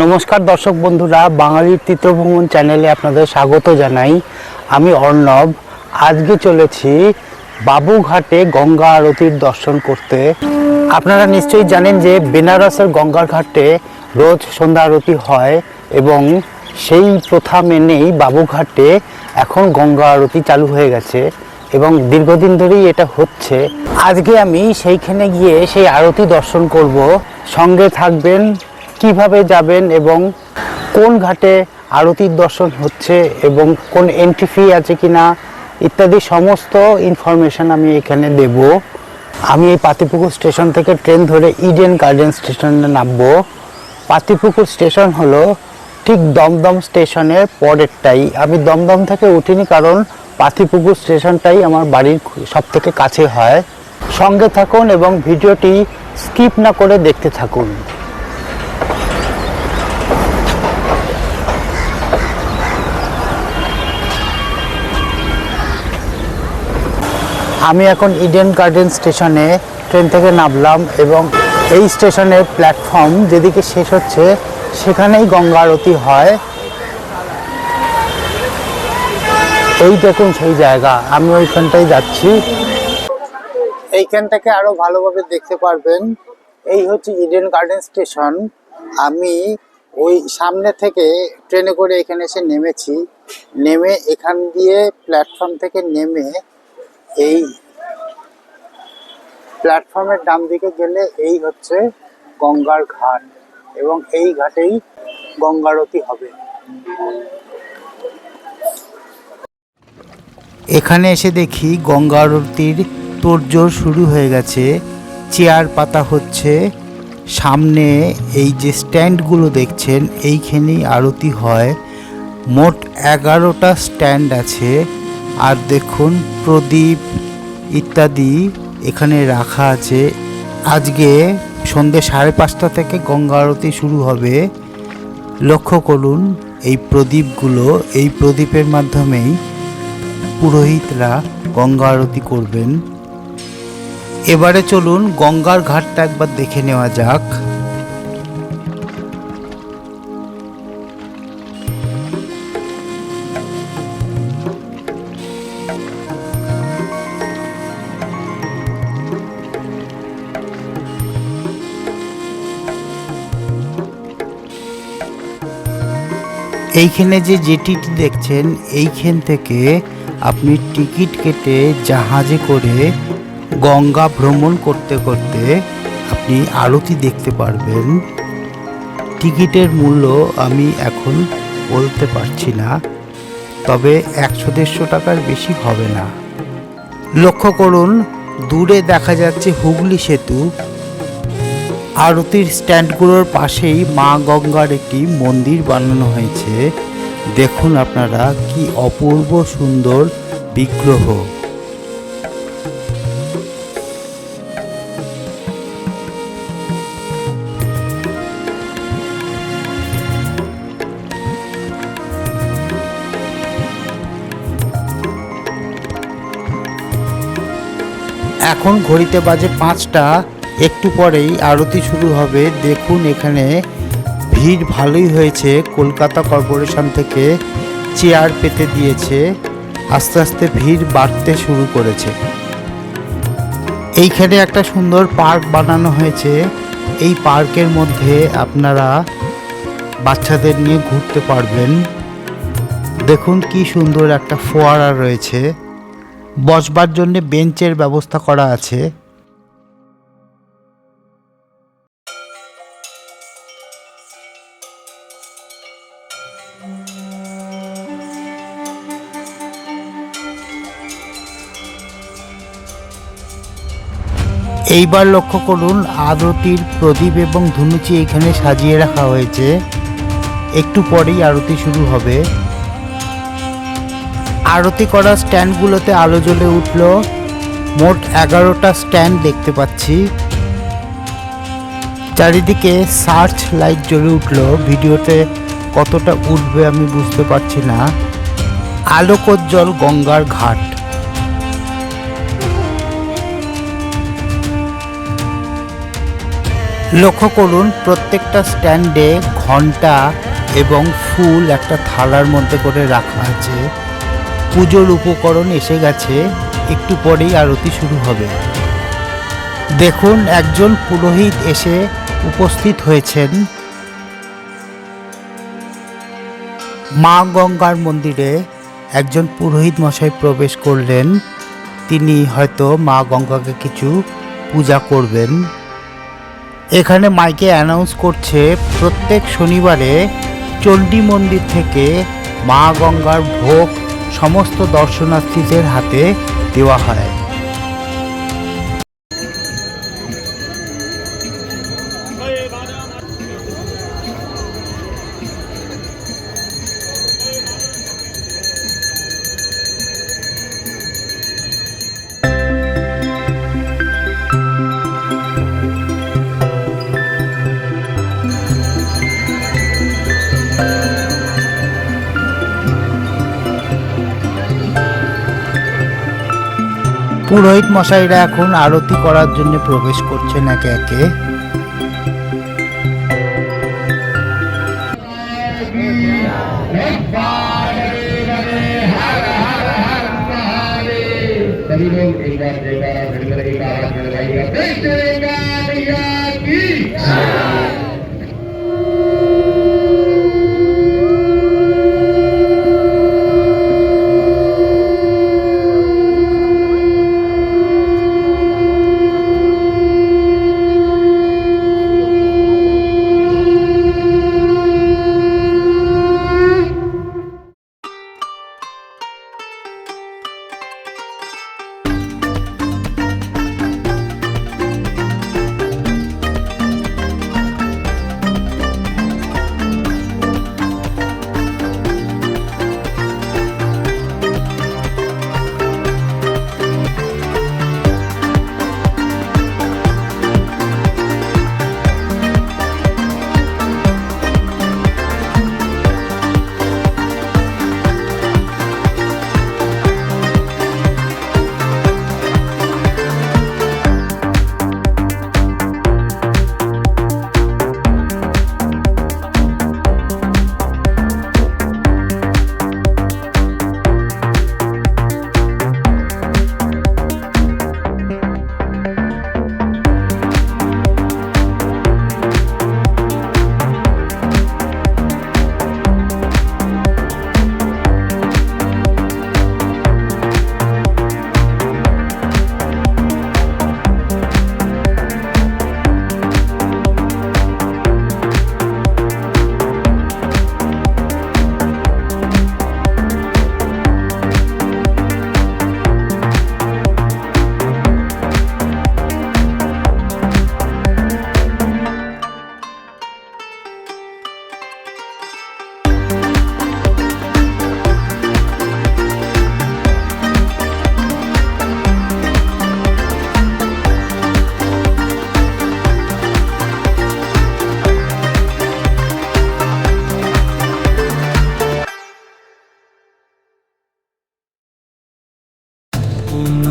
নমস্কার দর্শক বন্ধুরা, বাঙালির চিত্রভ্রমণ চ্যানেলে আপনাদের স্বাগত জানাই। আমি অর্ণব। আজকে চলেছি বাবুঘাটে গঙ্গা আরতির দর্শন করতে। আপনারা নিশ্চয়ই জানেন যে বেনারসের গঙ্গার ঘাটে রোজ সন্ধ্যা আরতি হয় এবং সেই প্রথা মেনেই বাবুঘাটে এখন গঙ্গা আরতি চালু হয়ে গেছে এবং দীর্ঘদিন ধরেই এটা হচ্ছে। আজকে আমি সেইখানে গিয়ে সেই আরতি দর্শন করব। সঙ্গে থাকবেন কীভাবে যাবেন এবং কোন ঘাটে আরতির দর্শন হচ্ছে এবং কোন এন্ট্রি ফি আছে কি না ইত্যাদি সমস্ত ইনফরমেশন আমি এখানে দেব। আমি এই পাতিপুকুর স্টেশন থেকে ট্রেন ধরে ইডেন গার্ডেন স্টেশনে নামবো। পাতিপুকুর স্টেশন হলো ঠিক দমদম স্টেশনের পরেরটাই। আমি দমদম থেকে উঠিনি কারণ পাতিপুকুর স্টেশনটাই আমার বাড়ির সব থেকে কাছে হয়। সঙ্গে থাকুন এবং ভিডিওটি স্কিপ না করে দেখতে থাকুন। আমি এখন ইডেন গার্ডেন স্টেশনে ট্রেন থেকে নামলাম এবং এই স্টেশনের প্ল্যাটফর্ম যেদিকে শেষ হচ্ছে, সেখানেই গঙ্গা আরতি হয়। এই দেখুন সেই জায়গা, আমি ওইখানটাই যাচ্ছি। এইখান থেকে আরও ভালোভাবে দেখতে পারবেন। এই হচ্ছে ইডেন গার্ডেন স্টেশন আমি ওই সামনে থেকে ট্রেনে করে এখানে এসে নেমেছি। নেমে এখান দিয়ে প্ল্যাটফর্ম থেকে নেমে এই প্ল্যাটফর্মের ডান দিকে গেলে এই হচ্ছে গঙ্গার ঘাট এবং এই ঘাটেই গঙ্গারতি হবে। এখানে এসে দেখি গঙ্গা আরতির তোড়জোড় শুরু হয়ে গেছে। চেয়ার পাতা হচ্ছে। সামনে এই যে স্ট্যান্ডগুলো দেখছেন, এইখানেই আরতি হয়। মোট এগারোটা স্ট্যান্ড আছে। আর দেখুন প্রদীপ ইত্যাদি এখানে রাখা আছে। আজকে সন্ধে সাড়ে পাঁচটা থেকে গঙ্গা আরতি শুরু হবে। লক্ষ্য করুন, এই প্রদীপগুলো, এই প্রদীপের মাধ্যমেই পুরোহিতরা গঙ্গা আরতি করবেন। এবারে চলুন গঙ্গার ঘাটটা একবার দেখে নেওয়া যাক। এইখানে যে জেটিটি দেখছেন, এইখান থেকে আপনি টিকিট কেটে জাহাজে করে গঙ্গা ভ্রমণ করতে করতে আপনি আরতি দেখতে পারবেন। টিকিটের মূল্য আমি এখন বলতে পারছি না, তবে একশো দেড়শো টাকার বেশি হবে না। লক্ষ্য করুন, দূরে দেখা যাচ্ছে হুগলি সেতু। আরতির স্ট্যান্ডগুলোর পাশেই মা গঙ্গার একটি মন্দির বানানো হয়েছে। দেখুন আপনারা কি অপূর্ব সুন্দর বিগ্রহ। এখন ঘড়িতে বাজে পাঁচটা। একটু পরেই আরতি শুরু হবে। দেখুন এখানে ভিড় ভালোই হয়েছে। কলকাতা কর্পোরেশন থেকে চেয়ার পেতে দিয়েছে। আস্তে আস্তে ভিড় বাড়তে শুরু করেছে। এইখানে একটা সুন্দর পার্ক বানানো হয়েছে। এই পার্কের মধ্যে আপনারা বাচ্চাদের নিয়ে ঘুরতে পারবেন। দেখুন কি সুন্দর একটা ফোয়ারা রয়েছে। বসবার জন্য বেঞ্চের ব্যবস্থা করা আছে। এইবার লক্ষ্য করুন, আরতির প্রদীপ এবং ধুনুচি এখানে সাজিয়ে রাখা হয়েছে। একটু পরেই আরতি শুরু হবে। আরতি করা স্ট্যান্ডগুলোতে আলো জ্বলে উঠল। মোট এগারোটা স্ট্যান্ড দেখতে পাচ্ছি। চারিদিকে সার্চ লাইট জ্বলে উঠল। ভিডিওতে কতটা উঠবে আমি বুঝতে পারছি না। আলোকোজ্জ্বল গঙ্গার ঘাট। লক্ষ্য করুন, প্রত্যেকটা স্ট্যান্ডে ঘণ্টা এবং ফুল একটা থালার মধ্যে করে রাখা আছে। পুজোর উপকরণ এসে গেছে, একটু পরেই আরতি শুরু হবে। দেখুন, একজন পুরোহিত এসে উপস্থিত হয়েছেন। মা গঙ্গার মন্দিরে একজন পুরোহিত মশাই প্রবেশ করলেন। তিনি হয়তো মা গঙ্গাকে কিছু পূজা করবেন। এখানে মাইকে অ্যানাউন্স করছে, প্রত্যেক শনিবারে চণ্ডী মন্দির থেকে মা গঙ্গার ভোগ সমস্ত দর্শনার্থীদের হাতে দেওয়া হয়। পুরোহিত মশাইরা এখন আরতি করার জন্য প্রবেশ করছেন একে একে। सभी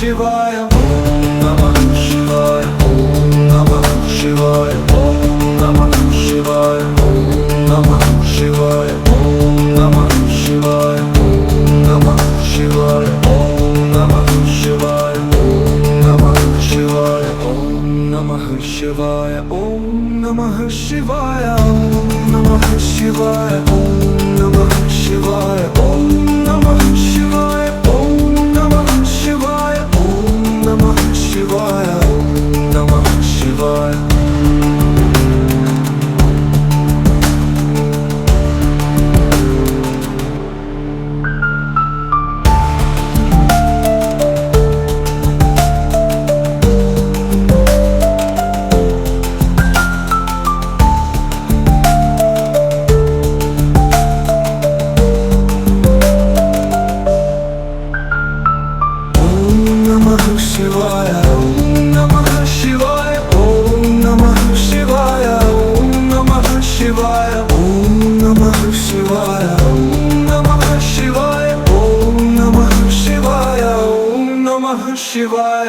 Шивая, Ом Нама Шивая, Ом Нама Шивая, Ом Нама Шивая, Ом Нама Шивая, Ом Нама Шивая, Ом Нама Шивая, Ом Нама Шивая, Ом Нама Шивая, Ом Нама Шивая, Ом Нама Шивая, Ом Shivaya Namah शिवाय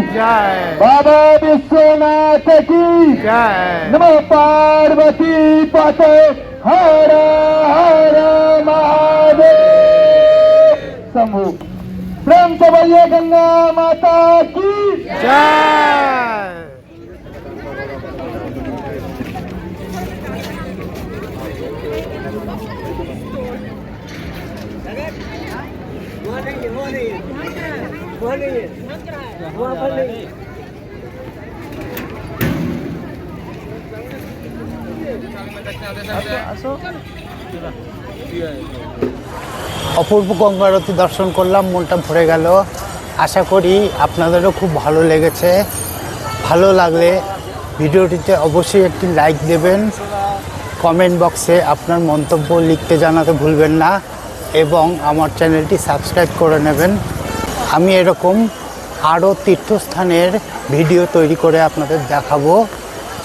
बाबा विश्वनाथ की। जय। नमो पार्वती पते। हर हर महादेव। समूह। प्रेम से बोलिए गंगा माता की। জয় অপূর্ব গঙ্গারতি দর্শন করলাম, মনটা ভরে গেল। আশা করি আপনাদেরও খুব ভালো লেগেছে। ভালো লাগলে ভিডিওটিতে অবশ্যই একটি লাইক দেবেন। কমেন্ট বক্সে আপনার মন্তব্য লিখতে জানাতে ভুলবেন না এবং আমার চ্যানেলটি সাবস্ক্রাইব করে নেবেন। আমি এরকম আরও তীর্থস্থানের ভিডিও তৈরি করে আপনাদের দেখাবো।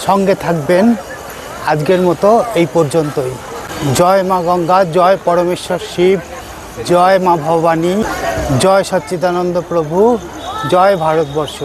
সঙ্গে থাকবেন আজকের মতো এই পর্যন্তই। জয় মা গঙ্গা, জয় পরমেশ্বর শিব, জয় মা ভবানী, জয় সচ্চিদানন্দ প্রভু, জয় ভারতবর্ষ।